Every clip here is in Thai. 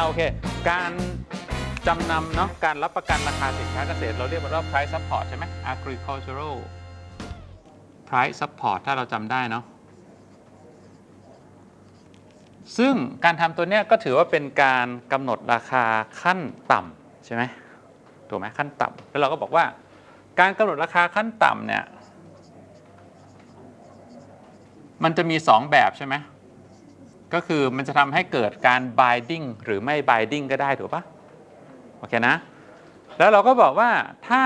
อาโอเค การจำนำเนาะการรับประกันราคาสินค้าเกษตร เราเรียกว่า price support ใช่ไหม agricultural price support ถ้าเราจำได้เนาะซึ่งการทำตัวเนี้ยก็ถือว่าเป็นการกำหนดราคาขั้นต่ำใช่ไหมถูกไหมขั้นต่ำแล้วเราก็บอกว่า การกำหนดราคาขั้นต่ำเนี่ยมันจะมี 2 แบบใช่ไหม ก็คือมันจะทำให้เกิดการ binding หรือไม่ binding ก็ได้ถูกปะโอเคนะ แล้วเราก็บอกว่าถ้า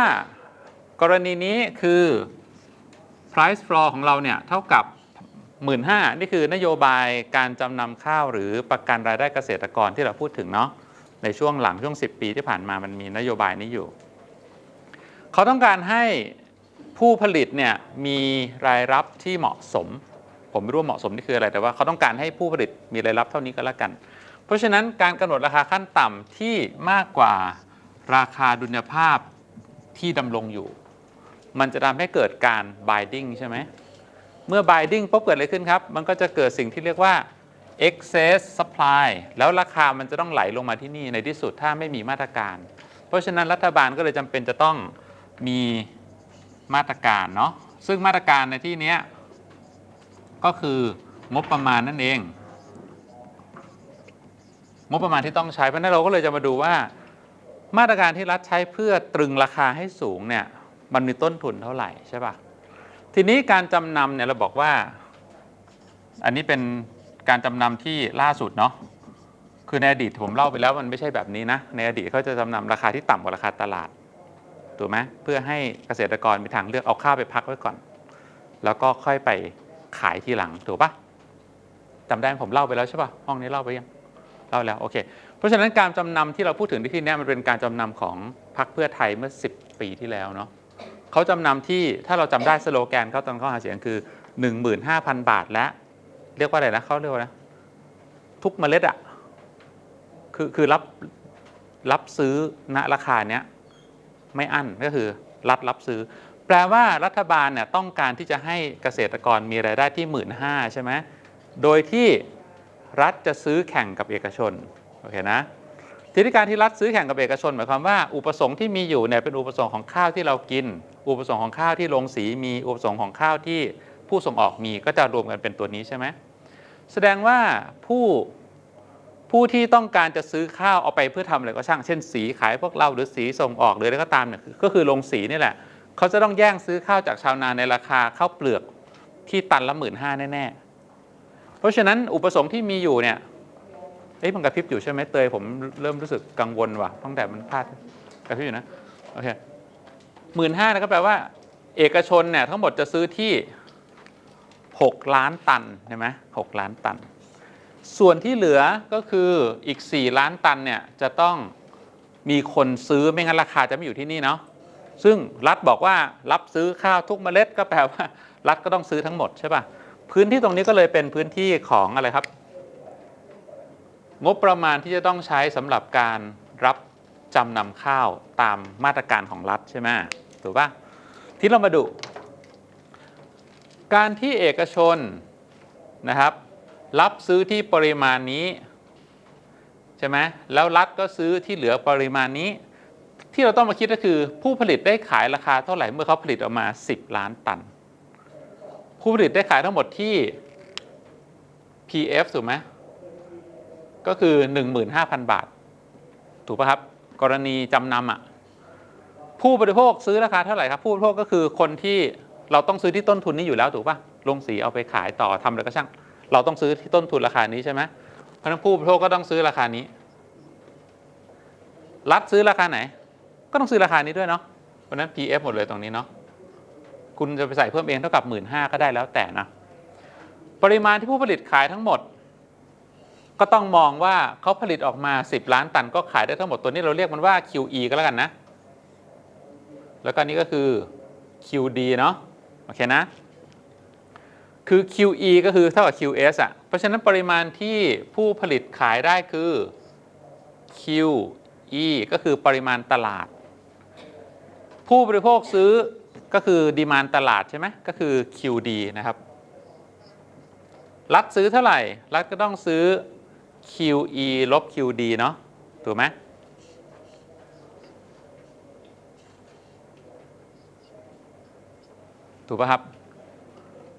กรณีนี้คือ price floor ของเราเนี่ยเท่ากับ 15,000นี่คือนโยบายการจำนำข้าวหรือประกันรายได้เกษตรกรที่เราพูดถึงเนาะในช่วงหลังช่วง 10 ปีที่ผ่านมามันมีนโยบายนี้อยู่ เขาต้องการให้ผู้ผลิตเนี่ยมีรายรับที่เหมาะสม ผมไม่รู้ว่าเหมาะสมนี่คืออะไรแต่ว่าเขาต้องการให้ผู้ผลิตมีรายรับเท่านี้ก็แล้วกัน เพราะฉะนั้นการกำหนดราคาขั้นต่ำที่มากกว่าราคาดุลยภาพที่ดำรงอยู่ มันจะทำให้เกิดการ binding ใช่ไหมเมื่อ binding ปุ๊บเกิดอะไรขึ้นครับ มันก็จะเกิดสิ่งที่เรียกว่า excess supply แล้วราคามันจะต้องไหลลงมาที่นี่ในที่สุดถ้าไม่มีมาตรการ เพราะฉะนั้นรัฐบาลก็เลยจำเป็นจะต้องมีมาตรการเนาะซึ่งมาตรการในที่นี้ ก็คืองบประมาณนั่นเอง งบประมาณที่ต้องใช้เพราะนั้นเราก็เลยจะมาดูว่า มาตรการที่รัฐใช้เพื่อตรึงราคาให้สูงเนี่ยมันมีต้นทุนเท่าไหร่ใช่ปะทีนี้การจำนำเนี่ยเราบอกว่า อันนี้เป็นการจำนำที่ล่าสุดเนาะคือในอดีตผมเล่าไปแล้วมันไม่ใช่แบบนี้นะ ในอดีตเขาจะจำนำราคาที่ต่ำกว่าราคาตลาดถูกไหมเพื่อให้เกษตรกรมีทางเลือกเอาข้าวไปพักไว้ก่อน แล้วก็ค่อยไป ขายทีหลังถูกปะจำได้ไหมผมเล่าไปแล้วใช่ปะห้องนี้เล่าไปยังเล่าแล้วโอเคเพราะฉะนั้นการจำนำที่เราพูดถึงที่ที่มันเป็นการจำนำของพรรคเพื่อไทยเมื่อ 10 ปีที่แล้วเนาะเขาจำนำที่ถ้าเราจำได้สโลแกนเขาตอนเขาหาเสียงคือ 15,000 บาทและ เรียกว่าอะไรนะเขาเรียกว่านะทุกเมล็ดอะคือคือรับรับซื้อณราคาเนี้ยไม่อั้นก็คือรัฐรับซื้อ แปลว่ารัฐบาลเนี่ยต้องการที่จะให้เกษตรกรมีรายได้ที่1 5ื่นห้าใช่ไหมโดยที่รัฐจะซื้อแข่งกับเอกชนโอเคนะทีนี้การที่รัฐซื้อแข่งกับเอกชนหมายความว่าอุปสงค์ที่มีอยู่เนี่ยเป็นอุปสงค์ของข้าวที่เรากิน อุปสงค์ของข้าวที่โรงสีมีอุปสงค์ของข้าวที่ผู้ส่งออกมีก็จะรวมกันเป็นตัวนี้ใช่ไหมแสดงว่าผู้ผู้ที่ต้องการจะซื้อข้าวเอาไปเพื่อทำอะไรก็ช่างเช่นสีขายพวกเราหรือสีส่งออกหรืออะไรก็ตามเนี่ยก็คือโรงสีนี่แหละ เขาจะต้องแย่งซื้อข้าวจากชาวนาในราคาข้าวเปลือกที่ตันละหมื่นห้าแน่ๆ เพราะฉะนั้นอุปสงค์ที่มีอยู่เนี่ยเอ๊ะมันกระพริบอยู่ใช่ไหมเตยผมเริ่มรู้สึกกังวลว่ะตั้งแต่มันพลาดกระพริบอยู่นะโอเคหมื่นห้าก็แปลว่า เอกชนเนี่ยทั้งหมดจะซื้อที่ 6 ล้านตันใช่ไหมหกล้านตัน ส่วนที่เหลือก็คืออีก 4 ล้านตันเนี่ยจะต้องมีคนซื้อไม่งั้นราคาจะไม่อยู่ที่นี่เนาะ ซึ่งรัฐบอกว่ารับซื้อข้าวทุกเมล็ดก็แปลว่า รัฐก็ต้องซื้อทั้งหมดใช่ป่ะพื้นที่ตรงนี้ก็เลยเป็นพื้นที่ของอะไรครับ งบประมาณที่จะต้องใช้สำหรับการรับจำนำข้าวตามมาตรการของรัฐใช่ไหมถูกป่ะที่เรามาดู การที่เอกชนนะครับ รับซื้อที่ปริมาณนี้ใช่ไหมแล้วรัฐก็ซื้อที่เหลือปริมาณนี้ ที่เราต้องมาคิดก็คือผู้ผลิตได้ขายราคาเท่าไหร่เมื่อเขาผลิตออกมา 10 ล้านตัน ผู้ผลิตได้ขายทั้งหมดที่ PF ถูกไหมก็คือ 15,000 บาท ถูกป่ะครับ กรณีจำนำอะผู้บริโภคซื้อราคาเท่าไหร่ครับ ผู้บริโภคก็คือคนที่เราต้องซื้อที่ต้นทุนนี้อยู่แล้วถูกป่ะลงสีเอาไปขายต่อทำอะไรก็ช่าง เราต้องซื้อที่ต้นทุนราคานี้ใช่ไหมเพราะฉะนั้นผู้บริโภคก็ต้องซื้อราคานี้ รัฐซื้อราคาไหน ก็ต้องซื้อราคานี้ด้วยเนาะเพราะนั้น PF หมดเลยตรงนี้เนาะคุณจะไปใส่เพิ่มเองเท่ากับ 1 5ื่นก็ได้แล้วแต่นะปริมาณที่ผู้ผลิตขายทั้งหมด ก็ต้องมองว่าเขาผลิตออกมา 10 ล้านตันก็ขายได้ทั้งหมดตัวนี้เราเรียกมันว่า QE ก็แล้วกันนะ แล้วก็นี้ก็คือ QD เนาะโอเคนะ คือ QE ก็คือเท่ากับ QS อะ เพราะฉะนั้นปริมาณที่ผู้ผลิตขายได้คือ QE ก็คือปริมาณตลาด ผู้บริโภคซื้อก็คือดีมานตลาดใช่ไหมก็คือ QD นะครับ รัฐซื้อเท่าไหร่ รัฐก็ต้องซื้อ QE ลบ QD เนาะถูกไหมถูกป่ะครับ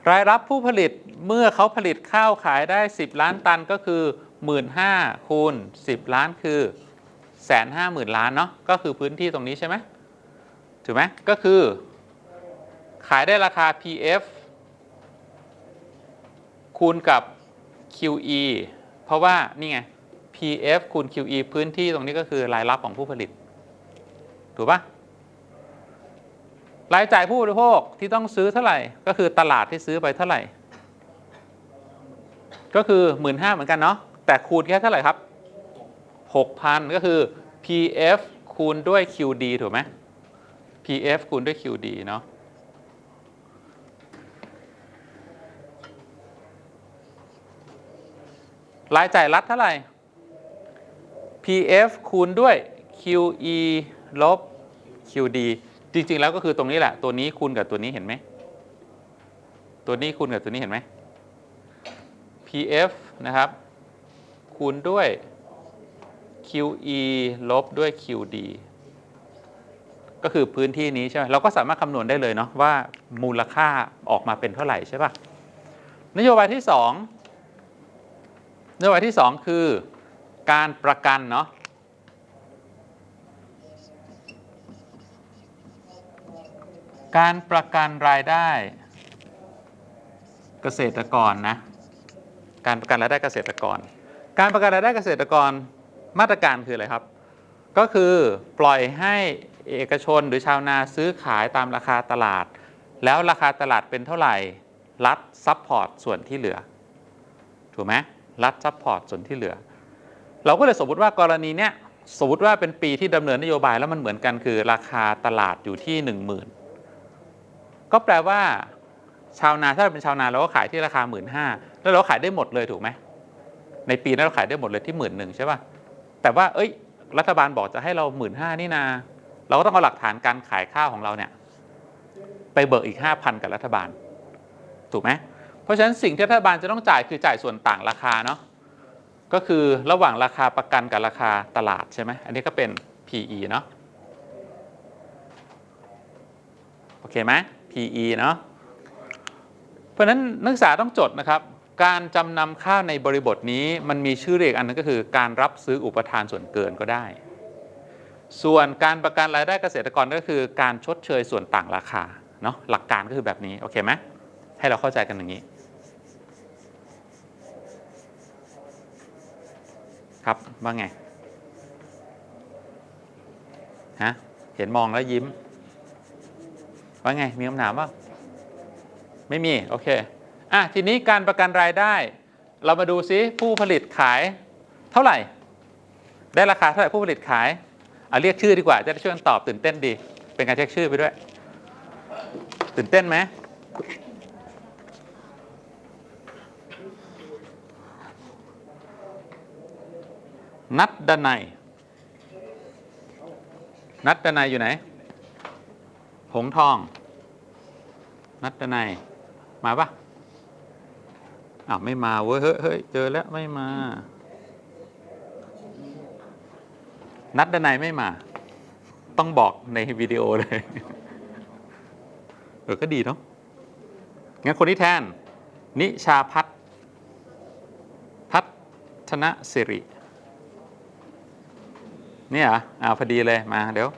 รายรับผู้ผลิตเมื่อเขาผลิตข้าวขายได้ 10 ล้านตันก็คือ 15,000คูณ10 ล้านคือแสนห้าหมื่นล้านเนาะก็คือพื้นที่ตรงนี้ใช่ไหม ถูกไหมก็คือ ขายได้ราคา PF คูณกับ QE เพราะว่านี่ไง PF คูณ QE พื้นที่ตรงนี้ก็คือรายรับของผู้ผลิต ถูกปะรายจ่ายผู้บริโภคที่ต้องซื้อเท่าไหร่ ก็คือตลาดที่ซื้อไปเท่าไหร่ ก็คือ 1 5ื่นเหมือนกันเนาะแต่คูณแค่เท่าไหร่ครับ 6,000 ก็คือ PF คูณด้วย QD ถูกไหม PF คูณด้วย QD เนาะรายจ่ายรัฐเท่าไหร่ PF คูณด้วย QE ลบ QD จริง ๆ แล้วก็คือตรงนี้แหละ ตัวนี้คูณกับตัวนี้เห็นไหม ตัวนี้คูณกับตัวนี้เห็นไหม PF นะครับ คูณด้วย QE ลบด้วย QD ก็คือพื้นที่นี้ใช่ไหมเราก็สามารถคำนวณได้เลยเนาะว่ามูลค่าออกมาเป็นเท่าไหร่ใช่ปะนโยบายที่2นโยบายที่ 2 คือการประกันเนาะการประกันรายได้เกษตรกรนะการประกันรายได้เกษตรกร การประกันรายได้เกษตรกรมาตรการคืออะไรครับ ก็คือปล่อยให้ เอกชนหรือชาวนาซื้อขายตามราคาตลาด แล้วราคาตลาดเป็นเท่าไหร่ รัฐซัพพอร์ตส่วนที่เหลือ ถูกไหมรัฐซัพพอร์ตส่วนที่เหลือ เราก็เลยสมมติว่ากรณีเนี้ยสมมติว่าเป็นปีที่ดำเนินนโยบายแล้วมันเหมือนกันคือ ราคาตลาดอยู่ที่ 1 0,000 ก็แปลว่า ชาวนาถ้าเราเป็นชาวนาเราก็ขายที่ราคา 1 5ื่นแล้วเราขายได้หมดเลยถูกไหมในปีนั้นเราขายได้หมดเลยที่หมื่นหนึ่งใช่ป่ะแต่ว่าเอ้ย รัฐบาลบอกจะให้เราหมื่นห้านี่นา เราก็ต้องเอาหลักฐานการขายข้าวของเราเนี่ยไปเบิกอีก 5,000 กับรัฐบาล ถูกไหมเพราะฉะนั้นสิ่งที่รัฐบาลจะต้องจ่ายคือจ่ายส่วนต่างราคาเนาะก็คือระหว่างราคาประกันกับราคาตลาดใช่ไหมอันนี้ก็เป็น PE เนาะโอเคไหม PE เนาะเพราะฉะนั้นนักศึกษาต้องจดนะครับ การจำนำข้าวในบริบทนี้มันมีชื่อเรียกอันนึงก็คือ การรับซื้ออุปทานส่วนเกินก็ได้ ส่วนการประกันรายได้เกษตรกรก็คือการชดเชยส่วนต่างราคาเนาะหลักการก็คือแบบนี้โอเคไหมให้เราเข้าใจกันอย่างนี้ครับว่าไงฮะเห็นมองแล้วยิ้ม ว่าไง มีคำถามว่าไม่มี โอเค อะ ทีนี้การประกันรายได้ เรามาดูซิผู้ผลิตขายเท่าไหร่ ได้ราคาเท่าไหร่ผู้ผลิตขาย เอาเรียกชื่อดีกว่าจะได้ช่วยกันตอบตื่นเต้นดี เป็นการเช็คชื่อไปด้วย ตื่นเต้นไหมนัดดนัยนัดดนัยอยู่ไหน หงทอง นัดดนัยมาปะอ้าวไม่มาเว้ยเฮ้ยเฮ้ยเจอแล้วไม่มา นัดดนัยไม่มา ต้องบอกในวิดีโอเลย เออก็ดีเนาะงั้นคนที่แทน นิชาพัฒน์พัฒนสิริ เนี่ยเหรออ่าพอดีเลยมาเดี๋ยว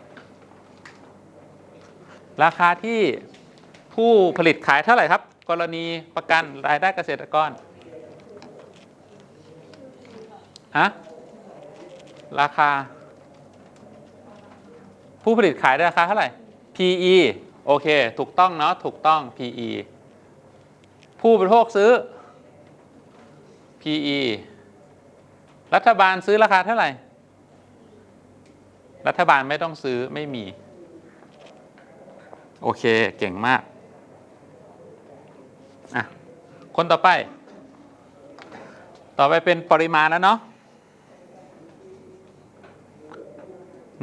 ราคาที่ผู้ผลิตขายเท่าไหร่ครับ กรณีประกันรายได้เกษตรกรฮะราคา ผู้ผลิตขายได้ราคาเท่าไหร่ PE โอเค ถูกต้องเนาะถูกต้อง PE ผู้บริโภคซื้อ PE รัฐบาลซื้อราคาเท่าไหร่ รัฐบาลไม่ต้องซื้อไม่มี โอเค เก่งมาก อะ คนต่อไป ต่อไปเป็นปริมาณแล้วเนาะ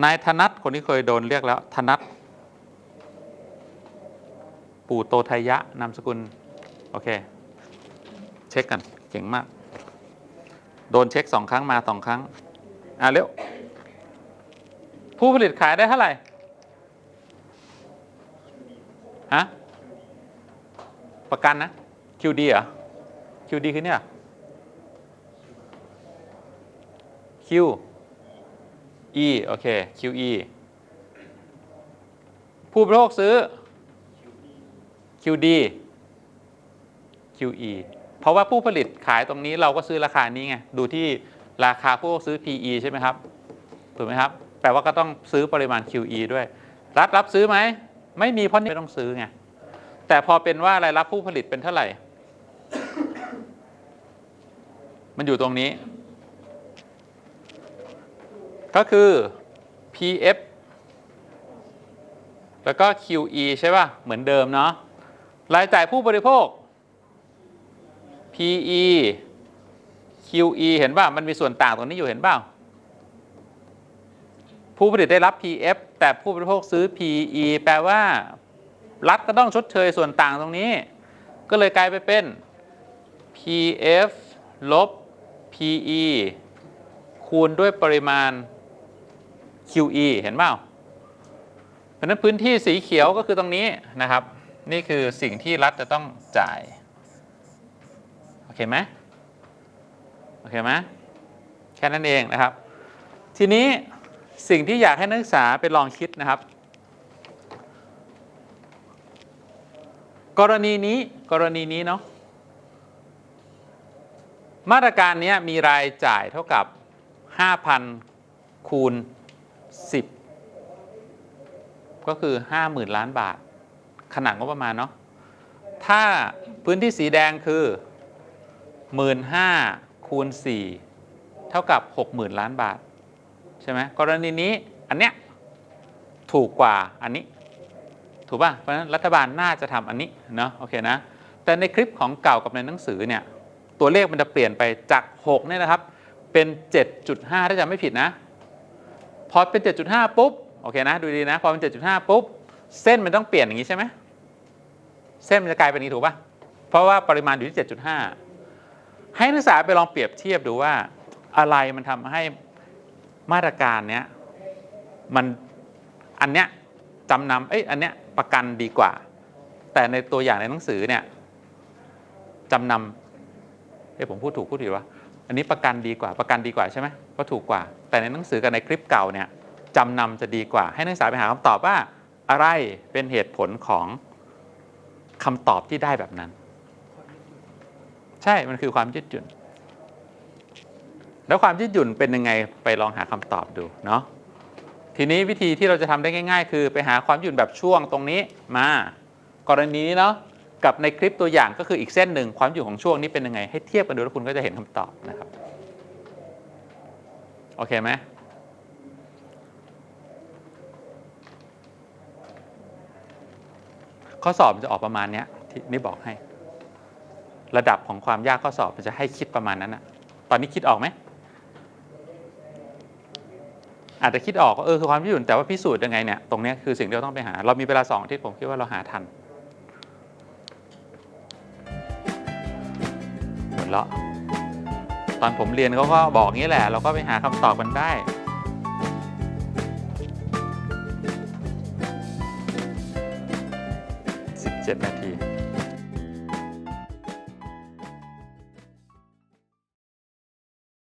นายธนัทคนที่เคยโดนเรียกแล้วธนัทปู่โตไทยะนามสกุล โอเค เช็คกัน เก่งมาก โดนเช็คสองครั้งมาสองครั้ง อะเร็ว ผู้ผลิตขายได้เท่าไหร่ ฮะ ประกันนะ QD เหรอ QD คือเนี่ย Q E โอเค QE ผู้บริโภคซื้อ QD QE เพราะว่าผู้ผลิตขายตรงนี้เราก็ซื้อราคานี้ไง ดูที่ราคาผู้ซื้อ PE ใช่ไหมครับ ถูกไหมครับ แปลว่าก็ต้องซื้อปริมาณ QE ด้วย รัฐรับซื้อไหม ไม่มีเพราะนี่ไม่ต้องซื้อไง แต่พอเป็นว่ารายรับผู้ผลิตเป็นเท่าไหร่ มันอยู่ตรงนี้ ก็คือ PF แล้วก็ QE ใช่ป่ะ เหมือนเดิมเนาะรายจ่ายผู้บริโภค PE QE เห็นป่ะ มันมีส่วนต่างตรงนี้อยู่เห็นเปล่า ผู้ผลิตได้รับ PF แต่ผู้บริโภคซื้อ PE แปลว่า รัฐก็ต้องชดเชยส่วนต่างตรงนี้ ก็เลยกลายไปเป็น PF ลบ PE คูณด้วยปริมาณ QE เห็นเปล่าเพราะนั้นพื้นที่สีเขียวก็คือตรงนี้นะครับ นี่คือสิ่งที่รัฐจะต้องจ่าย โอเคไหมโอเคไหมแค่นั้นเองนะครับ ทีนี้สิ่งที่อยากให้นักศึกษาไปลองคิดนะครับ กรณีนี้กรณีนี้เนาะมาตรการนี้มีรายจ่ายเท่ากับ 5,000 คูณ ก็คือ 50,000 ล้านบาท ขนาดงบประมาณเนาะถ้าพื้นที่สีแดงคือ 15,000คูณ4เท่ากับ 60,000 ล้านบาท ใช่ไหมกรณีนี้อันเนี้ยถูกกว่าอันนี้ ถูกป่ะเพราะฉะนั้นรัฐบาลน่าจะทำอันนี้เนาะโอเคนะแต่ในคลิปของเก่ากับในหนังสือเนี่ยตัวเลขมันจะเปลี่ยนไปจาก 6 เนี่ยนะครับ เป็น 7.5 ถ้าจำไม่ผิดนะ พอเป็น 7.5 ปุ๊บ โอเคนะดูดีนะพอเป็น7.5 ปุ๊บ เส้นมันต้องเปลี่ยนอย่างนี้ใช่ไหมเส้นมันจะกลายเป็นนี้ถูกป่ะเพราะว่าปริมาณอยู่ที่ 7.5 ให้นักศึกษาไปลองเปรียบเทียบดูว่าอะไรมันทำให้มาตรการเนี้ยมันอันเนี้ยจำนำเอ้ยอันเนี้ยประกันดีกว่า แต่ในตัวอย่างในหนังสือเนี่ยจำนำเอ้ยผมพูดถูกพูดผิดวะอันนี้ประกันดีกว่าประกันดีกว่าใช่ไหมก็ถูกกว่า แต่ในหนังสือกับในคลิปเก่าเนี่ย จำนำจะดีกว่า ให้นักศึกษาไปหาคำตอบว่า อะไรเป็นเหตุผลของคำตอบที่ได้แบบนั้น ใช่มันคือความยืดหยุ่น แล้วความยืดหยุ่นเป็นยังไงไปลองหาคำตอบดูเนาะทีนี้วิธีที่เราจะทำได้ง่าย ๆ คือไปหาความยืดหยุ่นแบบช่วงตรงนี้มา กรณีนี้เนาะกับในคลิปตัวอย่างก็คืออีกเส้นหนึ่งความยืดหยุ่นของช่วงนี้เป็นยังไง ให้เทียบกันดูแล้วคุณก็จะเห็นคำตอบนะครับ โอเคไหม ข้อสอบมันจะออกประมาณเนี้ยที่นี่บอกให้ ระดับของความยากข้อสอบมันจะให้คิดประมาณนั้นนะตอนนี้คิดออกไหมอาจจะคิดออกว่าเออคือความยืดหยุ่นแต่ว่าพิสูจน์ยังไงเนี่ยตรงเนี้ยคือสิ่งที่เราต้องไปหา เรามีเวลาสองอาทิตย์ผมคิดว่าเราหาทันหมดละตอนผมเรียนเขาก็บอกงี้แหละ เราก็ไปหาคำตอบกันได้